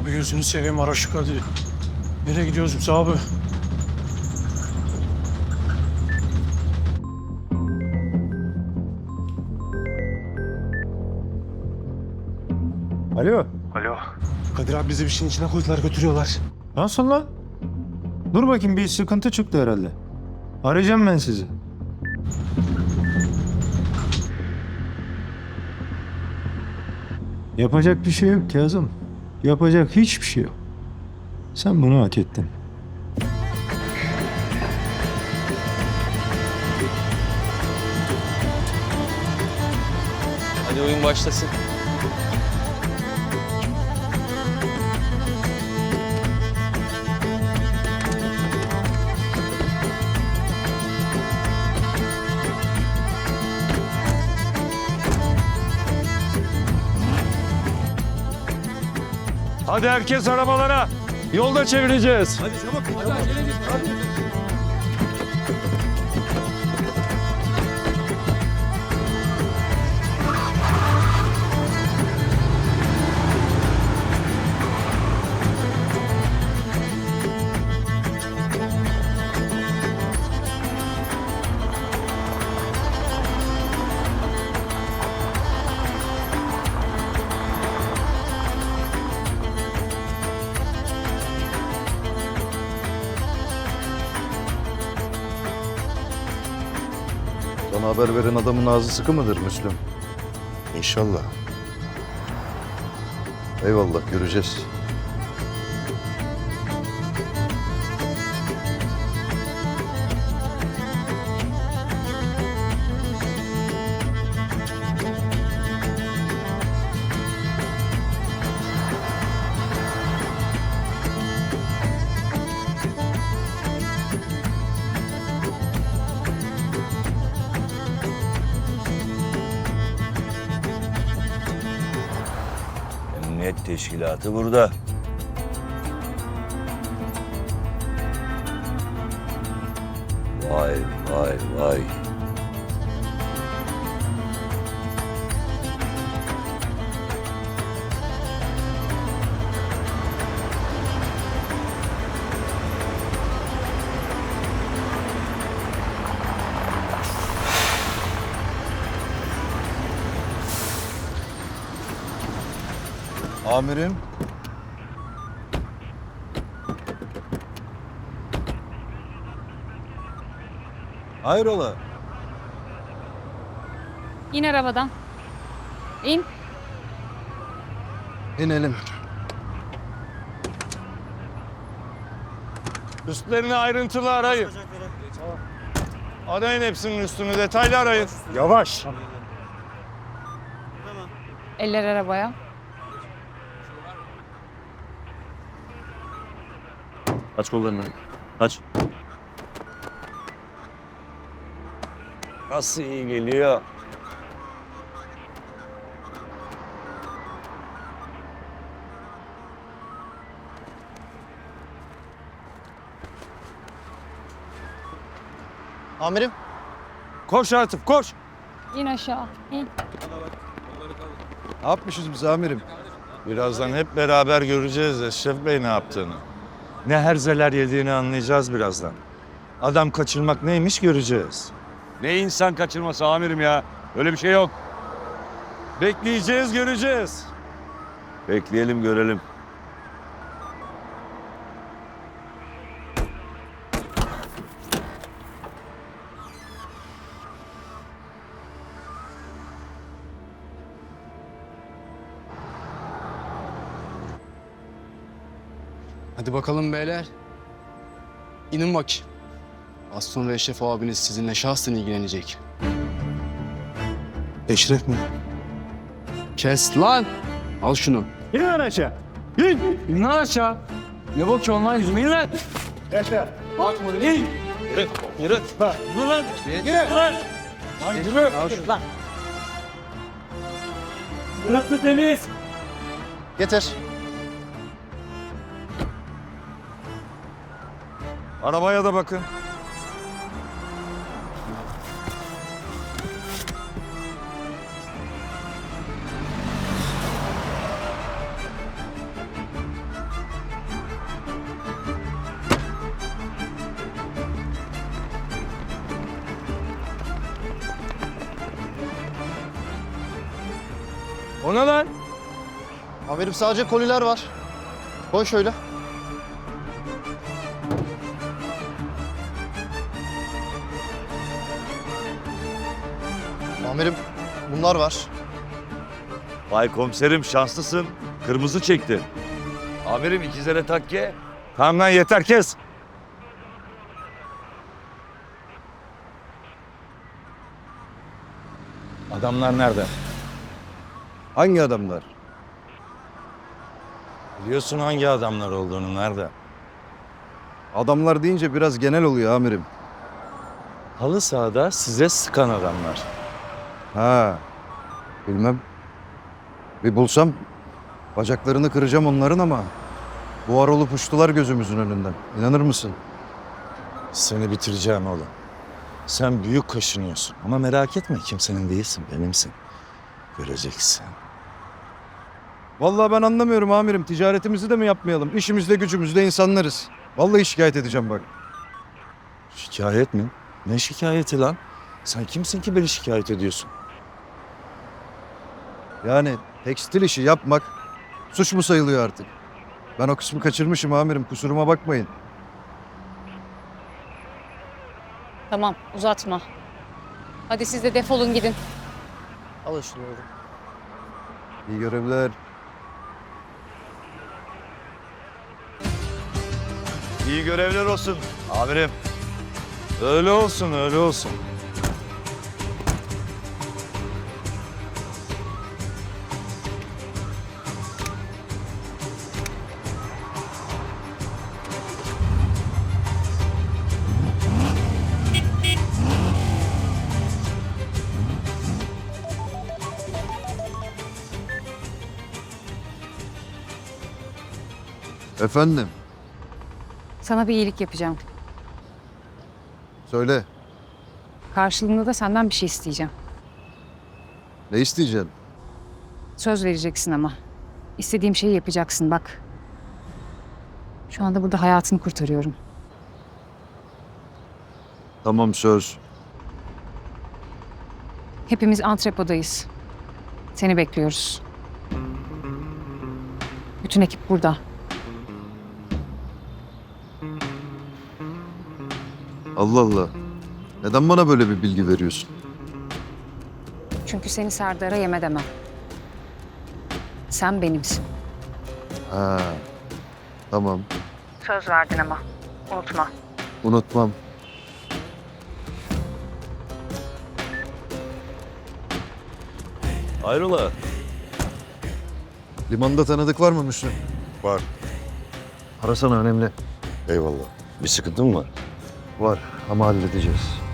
Abi gözünü seveyim ara şu Kadir'i. Nereye gidiyoruz biz abi? Alo. Alo. Kadir abi bizi bir şeyin içine koydular götürüyorlar. Nasıl lan? Dur bakayım bir sıkıntı çıktı herhalde. Arayacağım ben sizi. Yapacak bir şey yok Kazım. Yapacak hiçbir şey yok. Sen bunu hak ettin. Hadi oyun başlasın. Hadi herkes arabalara. Yolda çevireceğiz. Sana haber veren adamın ağzı sıkı mıdır Müslüm? İnşallah. Eyvallah göreceğiz. Emniyet teşkilatı burada. Vay vay vay. Amirim. Hayrola? İn arabadan. İn. İnelim. Üstlerini ayrıntılı arayın. Arayın hepsinin üstünü detaylı arayın. Yavaş. Eller arabaya. Aç kollarını. Aç. Nasıl iyi geliyor? Amirim. Koş artık koş. İn aşağı. İn. Ne yapmışız biz amirim? Birazdan hep beraber göreceğiz Eşref Bey ne yaptığını. Ne herzeler yediğini anlayacağız birazdan. Adam kaçırmak neymiş göreceğiz. Ne insan kaçırması amirim ya. Öyle bir şey yok. Bekleyeceğiz göreceğiz. Bekleyelim görelim. Hadi bakalım beyler. İnin bakayım. Az sonra Eşref abiniz sizinle şahsen ilgilenecek. Eşref mi? Kes lan! Al şunu. İn lan aşağı. İn lan aşağı. Ne bakıyorsun lan yüzüme in lan. Yeter. Bakma in. Yürü. Yürü. Dur lan. Yürü. Lan. Lan yürü. Al şunu lan. Burası temiz. Getir. Arabaya da bakın. O ne lan? Amirim sadece koliler var. Koy şöyle. Amirim bunlar var. Vay komiserim şanslısın. Kırmızı çekti. Amirim ikizlere takke. Tamam lan yeter kes. Adamlar nerede? Hangi adamlar? Biliyorsun hangi adamlar olduğunu nerede? Adamlar deyince biraz genel oluyor amirim. Halı sahada size sıkan adamlar. Ha. Bilmem. Bir bulsam bacaklarını kıracağım onların ama buhar olup uçtular gözümüzün önünden. İnanır mısın? Seni bitireceğim oğlum. Sen büyük kaşınıyorsun ama merak etme kimsenin değilsin benimsin. Göreceksin. Vallahi ben anlamıyorum amirim. Ticaretimizi de mi yapmayalım? İşimizde gücümüzde insanlarız. Vallahi şikayet edeceğim bak. Şikayet mi? Ne şikayeti lan? Sen kimsin ki beni şikayet ediyorsun? Yani tekstil işi yapmak suç mu sayılıyor artık? Ben o kısmı kaçırmışım amirim. Kusuruma bakmayın. Tamam uzatma. Hadi siz de defolun gidin. Alın şunu oğlum. İyi görevler. İyi görevler olsun amirim. Öyle olsun öyle olsun. Efendim Sana bir iyilik yapacağım. söyle. Karşılığında da senden bir şey isteyeceğim. Ne isteyeceksin? Söz vereceksin ama. İstediğim şeyi yapacaksın bak. Şu anda burada hayatını kurtarıyorum. Tamam söz. Hepimiz antrepodayız. Seni bekliyoruz. Bütün ekip burada. Allah Allah. Neden bana böyle bir bilgi veriyorsun? Çünkü seni Serdar'a yem edemem. Sen benimsin. Ha. Tamam. Söz verdin ama. Unutma. Unutmam. Hayrola? Limanda tanıdık var mı Müslüm? Var. Arasana önemli. Eyvallah. Bir sıkıntın mı var? Var ama halledeceğiz.